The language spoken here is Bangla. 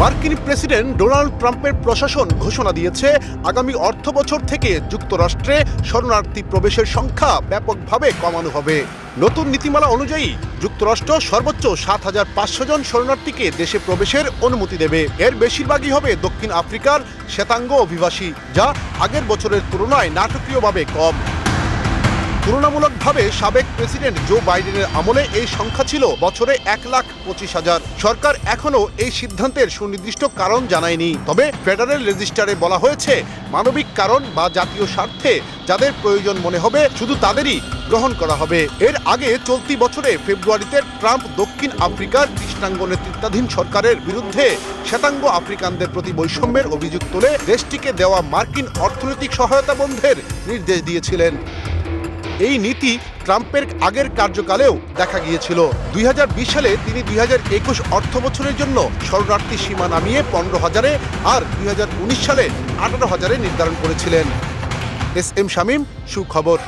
মার্কিন প্রেসিডেন্ট ডোনাল্ড ট্রাম্পের প্রশাসন ঘোষণা দিয়েছে, আগামী অর্থ বছর থেকে যুক্তরাষ্ট্রে শরণার্থী প্রবেশের সংখ্যা ব্যাপকভাবে কমানো হবে। নতুন নীতিমালা অনুযায়ী যুক্তরাষ্ট্র সর্বোচ্চ সাত হাজার পাঁচশো জন শরণার্থীকে দেশে প্রবেশের অনুমতি দেবে। এর বেশিরভাগই হবে দক্ষিণ আফ্রিকার শ্বেতাঙ্গ অভিবাসী, যা আগের বছরের তুলনায় নাটকীয়ভাবে কম। তুলনামূলকভাবে সাবেক প্রেসিডেন্ট জো বাইডেনের আমলে এই সংখ্যা ছিল বছরে এক লাখ পঁচিশ হাজার। সরকার এখনও এই সিদ্ধান্তের সুনির্দিষ্ট কারণ জানায়নি। তবে ফেডারেল রেজিস্টারে বলা হয়েছে, মানবিক কারণ বা জাতীয় স্বার্থে যাদের প্রয়োজন মনে হবে, শুধু তাদেরই গ্রহণ করা হবে। এর আগে চলতি বছরে ফেব্রুয়ারিতে ট্রাম্প দক্ষিণ আফ্রিকার কৃষ্ণাঙ্গ নেতৃত্বাধীন সরকারের বিরুদ্ধে শ্বেতাঙ্গ আফ্রিকানদের প্রতি বৈষম্যের অভিযোগ তুলে দেশটিকে দেওয়া মার্কিন অর্থনৈতিক সহায়তা বন্ধের নির্দেশ দিয়েছিলেন। এই নীতি ট্রাম্পের আগের কার্যকালেও দেখা গিয়েছিল। দুই হাজার বিশ সালে তিনি দুই একুশ অর্থ বছরের জন্য শরণার্থী সীমা নামিয়ে পনেরো হাজারে আর দুই হাজার উনিশ সালে আঠারো হাজারে নির্ধারণ করেছিলেন। এস এম শামীম, সুখবর।